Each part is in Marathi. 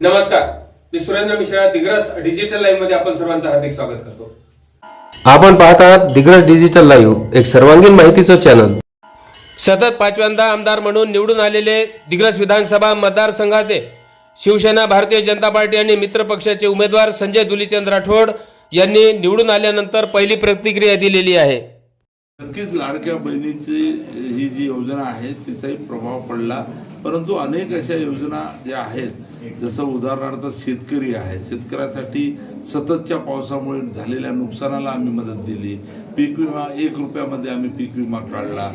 नमस्कार. मी सुरेंद्र मिश्रा दिग्रस डिजिटल लाईव्हमध्ये आपण सर्वांचं हार्दिक स्वागत करतो. आपण पाहत आहात दिग्रस डिजिटल लाईव्ह एक सर्वांगीण माहितीचं चॅनल सतत पाचव्यांदा आमदार म्हणून निवडून आलेले दिग्रस विधानसभा मतदारसंघाचे शिवसेना भारतीय जनता पार्टी आणि मित्र पक्षाचे उमेदवार संजय दुलीचंद राठोड यांनी निवडून आल्यानंतर पहिली प्रतिक्रिया दिलेली आहे. नक्कीच लाडक्या बहिणीची ही जी योजना आहे तिचाही प्रभाव पडला. परंतु अनेक अशा योजना ज्या आहेत जसं उदाहरणार्थ शेतकरी आहे शेतकऱ्यासाठी सततच्या पावसामुळे झालेल्या नुकसानाला आम्ही मदत दिली. पीक विमा एक रुपयामध्ये आम्ही पीक विमा काढला.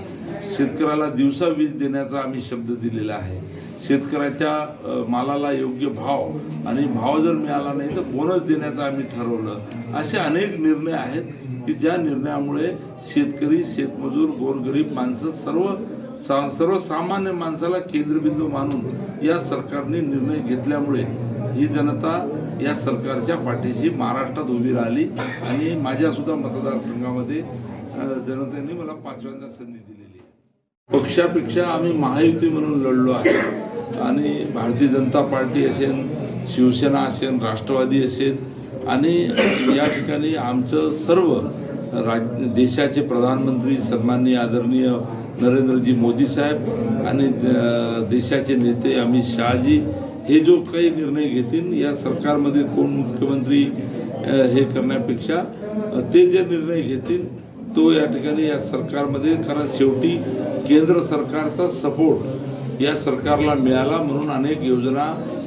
शेतकऱ्याला दिवसा वीज देण्याचा आम्ही शब्द दिलेला आहे. शेतकऱ्याच्या मालाला योग्य भाव आणि भाव जर मिळाला नाही तर बोनस देण्याचं आम्ही ठरवलं. असे अनेक निर्णय आहेत की ज्या निर्णयामुळे शेतकरी शेतमजूर गोरगरीब माणसं सर्व सा सर्वसामान्य माणसाला केंद्रबिंदू मानून या सरकारने निर्णय घेतल्यामुळे ही जनता या सरकारच्या पाठीशी महाराष्ट्रात उभी राहिली आणि माझ्यासुद्धा मतदारसंघामध्ये जनतेने मला पाचव्यांदा संधी दिलेली पक्षापेक्षा आम्ही महायुती म्हणून लढलो आहे. आणि भारतीय जनता पार्टी असेल शिवसेना असेल राष्ट्रवादी असेल आणि या ठिकाणी आमचं सर्व राज देशाचे प्रधानमंत्री सन्माननीय आदरणीय नरेंद्रजी मोदी साहेब आणि देशाचे नेते अमित शहाजी हे जो काही निर्णय घेतील या सरकारमध्ये कोण मुख्यमंत्री हे करण्यापेक्षा ते जे निर्णय घेतील तो या ठिकाणी या सरकारमध्ये कारण शेवटी केंद्र सरकारचा सपोर्ट या सरकारला मिळाला म्हणून अनेक योजना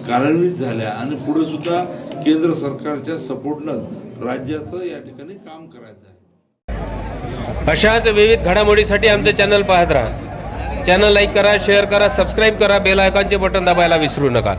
कार्यान्वित झाल्या. आणि पुढे सुद्धा केंद्र सरकारच्या सपोर्टनं राज्याचं या ठिकाणी काम करायचं आहे. अशाच विविध घडामोडीसाठी आमचे चॅनल पाहत राहा. चॅनल लाईक करा शेअर करा सबस्क्राईब करा बेल आयकॉनचे बटन दाबायला विसरू नका.